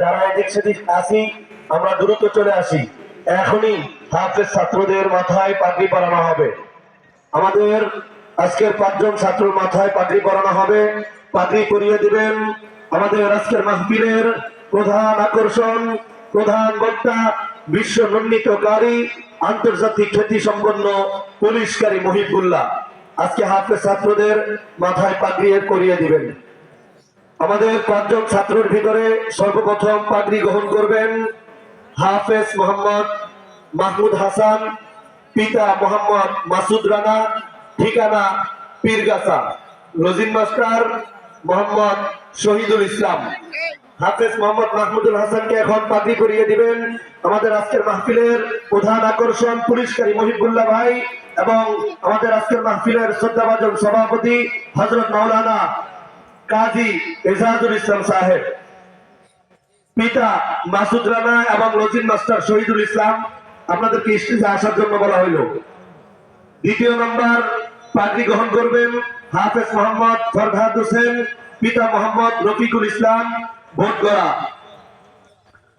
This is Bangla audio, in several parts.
যারা এদিক সেদিক আসি, আমরা দ্রুত চলে আসি। এখনই হাফেজ ছাত্রদের মাথায় পাগড়ি পরানো হবে। আমাদের আজকের পাঁচজন ছাত্রর মাথায় পাগড়ি পরানো হবে। পাগড়ি পরিয়ে দিবেন আমাদের আজকের মাহফিলের প্রধান আকর্ষণ, প্রধান বক্তা, বিশ্ব নন্দিতকারী, আন্তর্জাতিক খ্যাতি সম্পন্ন পুলিশকারী মহিবুল্লাহ। আজকে হাফেজ ছাত্রদের মাথায় পাগড়ি করিয়ে দিবেন। আমাদের পাঁচজন ছাত্রের ভিতরে সর্বপ্রথম পাগড়ি গ্রহণ করবেন হাফেজ মোহাম্মদ মাহমুদ হাসান, পিতা মোহাম্মদ মাসুদ রানা, ঠিকানা পীরগাছা। লজিন মাস্টার, মোহাম্মদ শহীদুল ইসলাম। হাফেজ মোহাম্মদ মাহমুদুল হাসানকে এখন পাগড়ি করিয়ে দিবেন আমাদের আজকের মাহফিলের প্রধান আকর্ষণ পুলিশকারী মহিবুল্লাহ ভাই এবং আমাদের আজকের মাহফিলের শ্রদ্ধাভাজন সভাপতি হজরত মাওলানা কাজী এজাজুল ইসলাম সাহেব, পিতা মাসুদ রানা এবং লজিন মাস্টার শহীদুল ইসলাম, আপনাদেরকে স্টেজে আসার জন্য বলা হইল। দ্বিতীয় নম্বর, পাগড়ি গ্রহণ করবেন হাফেজ মোহাম্মদ ফরহাদ হোসেন, পিতা মোহাম্মদ রফিকুল ইসলাম ভোটগড়া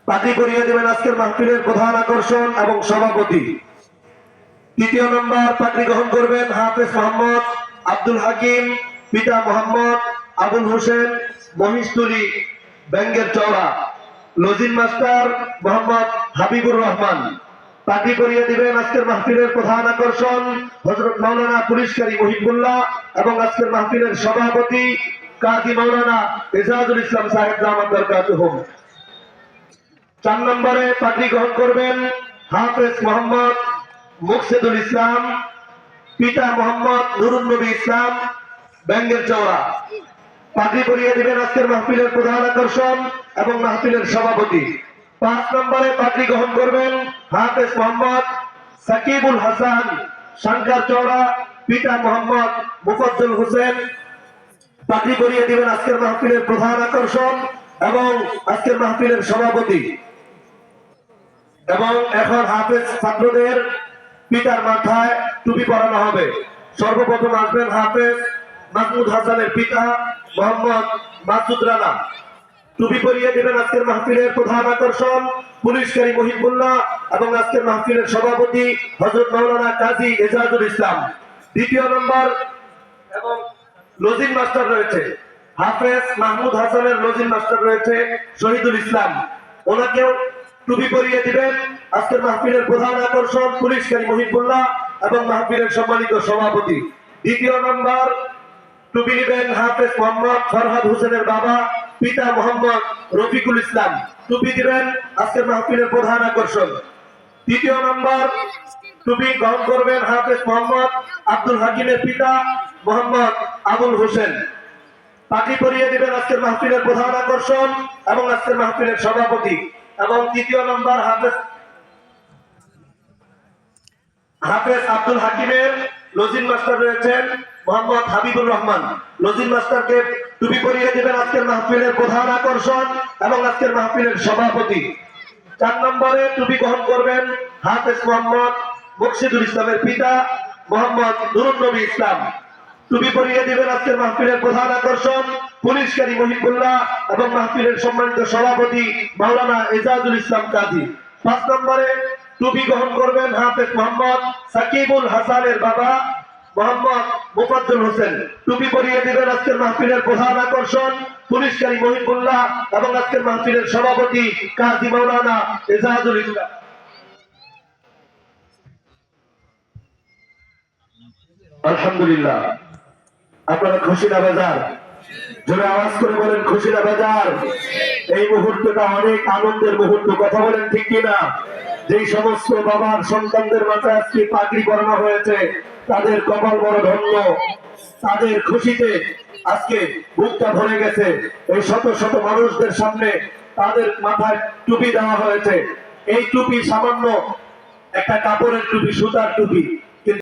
পাগড়ি করিয়ে দেবেন আজকের মাহফিলের প্রধান আকর্ষণ এবং সভাপতি। তৃতীয় নম্বর, পাগড়ি গ্রহণ করবেন হাফেজ মোহাম্মদ আব্দুল হাকিম, পিতা মোহাম্মদ আবুল হোসেন মহিষতুলি ব্যাঙ্গের চওড়া লজিন মাস্টার, মোহাম্মদ হাবিবুর রহমান। পাগড়ি করিয়ে দিবেন আজকের মাহফিলের প্রধান আকর্ষণ হজরত মাওলানা পুলিশকারী মহিবুল্লাহ এবং আজকের মাহফিলের সভাপতি কাজী মাওলানা এজাজুল ইসলাম সাহেব জামাত দরকার চার নম্বরে পাগড়ি গ্রহণ করবেন হাফেজ মোহাম্মদ মুকসেদুল ইসলাম, পিতা মোহাম্মদ নুরুন নবী ইসলাম, ব্যাঙ্গের চওড়া। পাগড়ি পরিয়ে দিবেন আজকের মাহফিলের প্রধান আকর্ষণ এবং মাহফিলের সভাপতি। পাঁচ নম্বরে পাগড়ি গ্রহণ করবেন হাফেজ মোহাম্মদ সাকিবুল হাসান, শাঙ্কার চওড়া পিতা মোহাম্মদ মুফদ্দুল হোসেন। পাগড়ি পরিয়ে দিবেন আজকের মাহফিলের প্রধান আকর্ষণ এবং আজকের মাহফিলের সভাপতি। এবং এখন হাফেজ ছাত্রদের পিতার মাথায় টুপি পরানো হবে। সর্বপ্রথম আসবেন হাফেজ মাহমুদ হাসানের পিতা মোহাম্মদ মাসুদ রানা। টুপি পরিয়ে দিবেন আজকের মাহফিলের প্রধান আকর্ষণ, পুলিশকারী মহিবুল্লাহ এবং আজকের মাহফিলের সভাপতি হজরত মাওলানা কাজী এজাজুল ইসলাম। দ্বিতীয় নম্বর এবং লজিন মাস্টার রয়েছে। হাফেজ মাহমুদ হাসানের লজিন মাস্টার রয়েছে, শহীদুল ইসলাম। ওনাকেও টুপি পরিয়ে দিবেন আজকের মাহফিলের প্রধান আকর্ষণ, পুলিশকারী মহিবুল্লাহ এবং মাহফিলের সম্মানিত সভাপতি। দ্বিতীয় নম্বর হাফেজ মোহাম্মদ ফরহাদ হোসেনের বাবা, পিতা মোহাম্মদ রফিকুল ইসলাম। দিবেন আজকের মাহফিলের প্রধান আকর্ষণ। নম্বর, টুপি গ্রহণ করবেন হাফেজ মোহাম্মদ আব্দুল হাকিমের পিতা মোহাম্মদ আবুল হোসেন। পাখি পরিয়ে দিবেন আজকের মাহফিলের প্রধান আকর্ষণ এবং আজকের মাহফিলের সভাপতি। এবং তৃতীয় নম্বর, হাফেজ হাফেজ আব্দুল হাকিমের লজিন মাস্টার রয়েছেন মোহাম্মদ হাবিবুর রহমান। লজিন মাস্টারকে টুপি পরিয়ে দিবেন আজকের মাহফিলের প্রধান আকর্ষণ এবং আজকের মাহফিলের সভাপতি। চার নম্বরে টুপি গ্রহণ করবেন হাফেজ মোহাম্মদ মুর্শিদুল ইসলামের পিতা মোহাম্মদ নুরুন নবী ইসলাম। টুপি পরিয়ে দিবেন আজকের মাহফিলের প্রধান আকর্ষণ পুলিশকারী মহিবুল্লাহ এবং মাহফিলের সম্মানিত সভাপতি মাওলানা এজাজুল ইসলাম কাজী। পাঁচ নম্বরে টুপি গ্রহণ করবেন হাফেজ মোহাম্মদ সাকিবুল হাসানের বাবা মোহাম্মদ মুফাদ্দুল হোসেন। টুপি পরিয়ে দিবেন আজকের মাহফিলের প্রধান আকর্ষণ, পুলিশকারী মহিবুল্লাহ এবং আজকের মাহফিলের সভাপতি কাজী মাওলানা এজাজুল ইসলাম। আলহামদুলিল্লাহ। আপনারা খুশি না বাজার? জোরে আওয়াজ করে বলেন, খুশি না বাজার? এই মুহূর্তটা অনেক আনন্দের মুহূর্ত, কথা বলেন ঠিক কিনা? যেই সমস্ত বাবার সন্তানদের মাথায় আজকে পাগড়ি করানো হয়েছে, তাদের কপাল বড় ধন্য। তাদের খুশিতে আজকে বুকটা ভরে গেছে। এই শত শত মানুষদের সামনে তাদের মাথায় টুপি দেওয়া হয়েছে। এই টুপি সামান্য একটা কাপড়ের টুপি, সুতার টুপি।